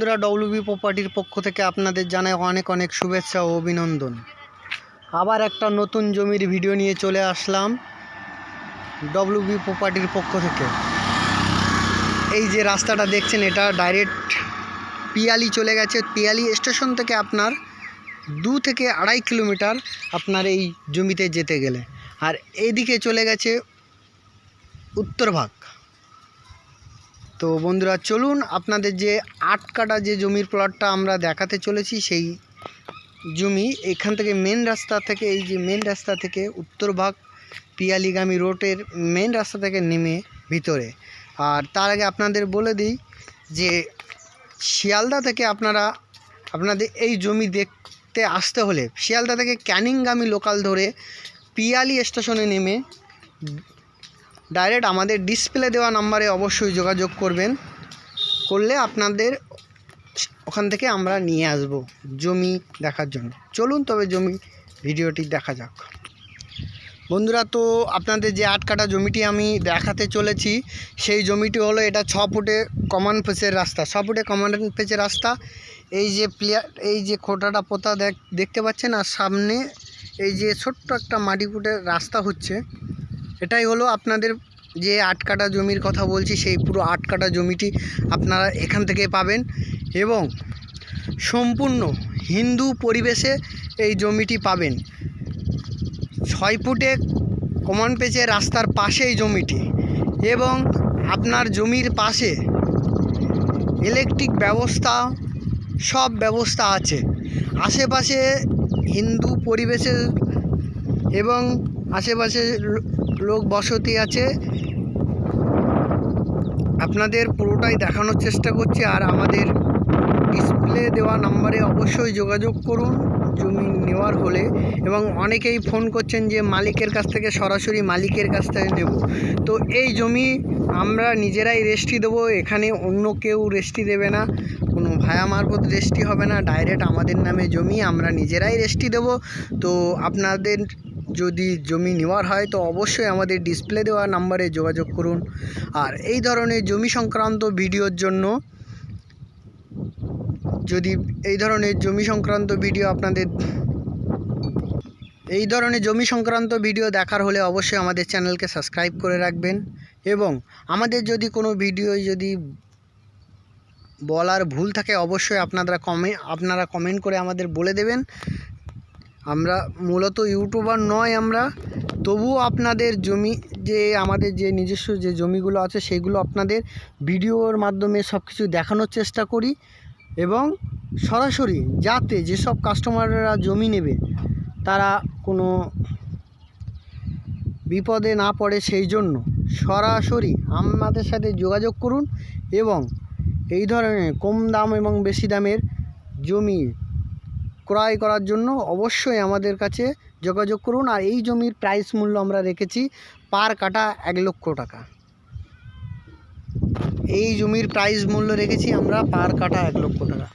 বন্ধুরা ডব্লিউবি প্রপার্টির পক্ষ থেকে আপনাদের জানাই অনেক অনেক শুভেচ্ছা ও অভিনন্দন। আবার একটা নতুন জমির ভিডিও নিয়ে চলে আসলাম ডব্লিউবি প্রপার্টির পক্ষ থেকে। এই যে রাস্তাটা দেখছেন, এটা ডাইরেক্ট পিয়ালি চলে গেছে। পিয়ালি স্টেশন থেকে আপনার দু থেকে আড়াই কিলোমিটার আপনার এই জমিতে যেতে গেলে। আর এইদিকে চলে গেছে উত্তর ভাগ। তো বন্ধুরা, চলুন আপনাদের যে আট কাটা যে জমির প্লটটা আমরা দেখাতে চলেছি, সেই জমি এখান থেকে মেন রাস্তা থেকে, এই যে মেন রাস্তা থেকে উত্তরভাগ পিয়ালিগামী রোডের মেন রাস্তা থেকে নেমে ভিতরে। আর তার আগে আপনাদের বলে দিই যে, শিয়ালদা থেকে আপনারা, আপনাদের এই জমি দেখতে আসতে হলে, শিয়ালদা থেকে ক্যানিংগামী লোকাল ধরে পিয়ালি স্টেশনে নেমে ডাইরেক্ট আমাদের ডিসপ্লে দেওয়া নাম্বারে অবশ্যই যোগাযোগ করবেন। করলে আপনাদের ওখান থেকে আমরা নিয়ে আসব জমি দেখার জন্য। চলুন তবে জমি ভিডিওটি দেখা যাক। বন্ধুরা, তো আপনাদের যে আট কাটা জমিটি আমি দেখাতে চলেছি, সেই জমিটি হলো এটা ছ ফুটে কমন পেচের রাস্তা। ছ ফুটে কমন পেচের রাস্তা। এই যে প্লেয়ার এই যে খোটাটা পোতা দেখ, দেখতে পাচ্ছেন? আর সামনে এই যে ছোট্ট একটা মাটি ফুটের রাস্তা হচ্ছে। এটাই হলো আপনাদের যে আট কাটা জমির কথা বলছি, সেই পুরো আট কাটা জমিটি আপনারা এখান থেকে পাবেন এবং সম্পূর্ণ হিন্দু পরিবেশে এই জমিটি পাবেন। ছয় ফুটে কমন পেচে রাস্তার পাশে এই জমিটি এবং আপনার জমির পাশে ইলেকট্রিক ব্যবস্থা, সব ব্যবস্থা আছে। আশেপাশে হিন্দু পরিবেশে এবং আশেপাশে লোক বসতি আছে। আপনাদের পুরোটাই দেখানোর চেষ্টা করছি আর আমাদের ডিসপ্লে দেওয়া নাম্বারে অবশ্যই যোগাযোগ করুন। জমি নেওয়ার হলে এবং অনেকেই ফোন করছেন যে মালিকের কাছ থেকে সরাসরি মালিকের কাছ থেকে নেব। তো এই জমি আমরা নিজেরাই রেস্টি দেবো, এখানে অন্য কেউ রেস্টি দেবে না। কোনো ভায়া মারফত রেস্টি হবে না, ডাইরেক্ট আমাদের নামে জমি আমরা নিজেরাই রেস্টি দেব। তো আপনাদের যদি জমি নেওয়ার হয় তো অবশ্যই আমাদের ডিসপ্লে দেওয়া নাম্বারে যোগাযোগ করুন। আর এই ধরনের জমি সংক্রান্ত ভিডিওর জন্য যদি এই ধরনের জমি সংক্রান্ত ভিডিও আপনাদের এই ধরনের জমি সংক্রান্ত ভিডিও দেখার হলে অবশ্যই আমাদের চ্যানেলকে সাবস্ক্রাইব করে রাখবেন এবং আমাদের যদি কোনো ভিডিও যদি বলার ভুল থাকে অবশ্যই আপনারা কমে আপনারা কমেন্ট করে আমাদের বলে দেবেন। আমরা মূলত ইউটিউবার নয় আমরা। তবুও আপনাদের জমি যে আমাদের যে নিজস্ব যে জমিগুলো আছে সেগুলো আপনাদের ভিডিওর মাধ্যমে সব কিছু দেখানোর চেষ্টা করি। এবং সরাসরি যাতে যেসব কাস্টমাররা জমি নেবে, তারা কোনো বিপদে না পড়ে সেই জন্য সরাসরি আমাদের সাথে যোগাযোগ করুন এবং এই ধরনের কম দাম এবং বেশি দামের জমি ক্রয় করার জন্য অবশ্যই আমাদের কাছে যোগাযোগ করুন। আর এই জমির প্রাইস মূল্য আমরা রেখেছি পার কাটা এক লক্ষ টাকা। এই জমির প্রাইস মূল্য রেখেছি আমরা পার কাটা এক লক্ষ টাকা।